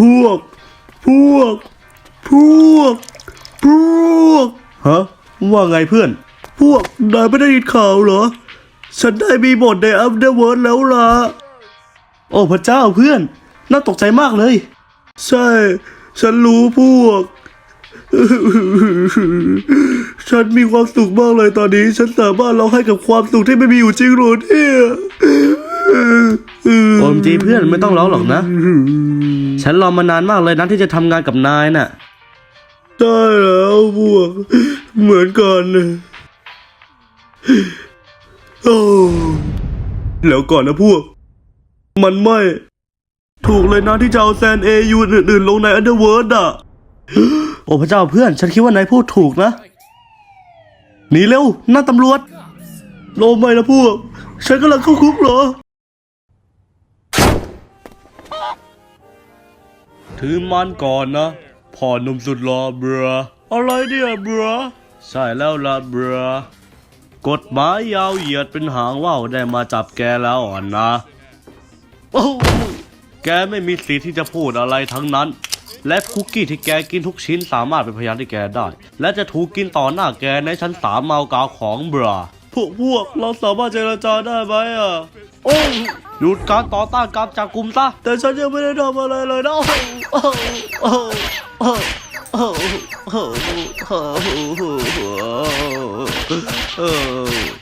พวก พวก พวก พวก ฮะ ว่าไงเพื่อน พวกนายไม่ได้ยินข่าวเหรอ ฉันได้มีบทในอัพเดอร์เวิร์ดแล้วล่ะ โอ้พระเจ้าเพื่อน น่าตกใจมากเลย ใช่ ฉันรู้พวก ฉันมีความสุขมากเลยตอนนี้ ฉันสามารถร้องไห้กับความสุขที่ไม่มีอยู่จริงหรอเนี่ย มจีเพื่อนไม่ต้องร้องหรอกนะ ฉันรอมานานมากเลยนะที่จะทำงานกับนายน่ะ ได้แล้วพวก เหมือนกันโอ้แล้วก่อนนะพวก มันไม่ ถูกเลยนะที่จะเอาแซนเอยูอื่นๆลงในอันเดอร์เวิร์ดอะ โอ้พระเจ้าเพื่อน ฉันคิดว่านายพูดถูกนะหนีเร็วหน้าตำรวจโลงไม่นะพวก ฉันกำลังเข้าคุกเหรอ ถือมันก่อนนะพ่อหนุ่มสุดหล่อเบรออะไรเนี่ยเบรอใช่แล้วละเบรอกฎหมายยาวเหยียดเป็นหางว่าวได้มาจับแกแล้วอ่อนนะโอ้แกไม่มีสิทธิ์ที่จะพูดอะไรทั้งนั้น และคุกกี้ที่แกกินทุกชิ้นสามารถเป็นพยานที่แกได้ และจะถูกกินต่อหน้าแกในชั้นสามเมากาวของบรา พวกพวกเราสามารถเจรจาได้ไหมอะ โอ้หยุดการต่อต้านการจับกลุ่มซะแต่ฉันยังไม่ได้ทำอะไรเลยนะโอ้โอ้โอ้โอ้โอ้โอ้โอ้โอ้โอ้